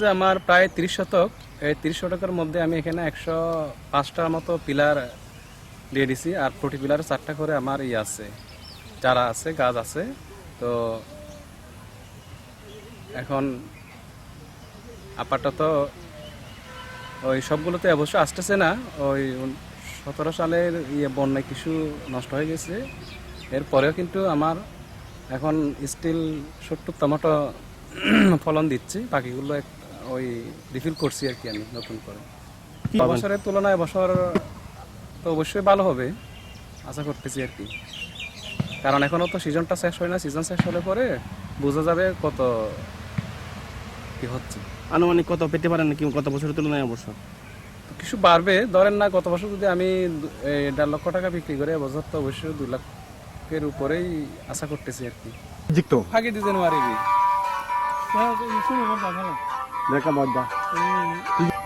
যে আমার প্রায় তিরিশ শতক, এই তিরিশ শতকের মধ্যে আমি এখানে একশো পাঁচটার মতো পিলার দিয়ে দিছি আর প্রতি পিলার চারটা করে আমার ইয়ে আছে, চারা আছে, গাছ আছে। তো এখন আপাতত ওই সবগুলোতে অবশ্য আসতেছে না, ওই সতেরো সালের ইয়ে বন্যায় কিছু নষ্ট হয়ে গেছে। এরপরেও কিন্তু আমার এখন স্টিল সত্তর টমেটো ফলন দিচ্ছি বাকিগুলো ওই রিফিল করছি আর কি আমি নতুন করে। বছরের তুলনায় বছর তো অবশ্যই ভালো হবে আশা করতেছি আর কি। কারণ এখনও তো সিজনটা শেষ হয় না সিজন শেষ হলে পরে বোঝা যাবে কত কি হচ্ছে। আনুমানিক কত পেতে পারেন কি কত বছরের তুলনায় অবশ্য কিছু বাড়বে ধরেন না গত বছর যদি আমি দেড় লক্ষ টাকা বিক্রি করে এবছর তো অবশ্যই দুই লাখের উপরেই আশা করতেছি আর কি। ফাঁকি দিতে ¿Qué es eso?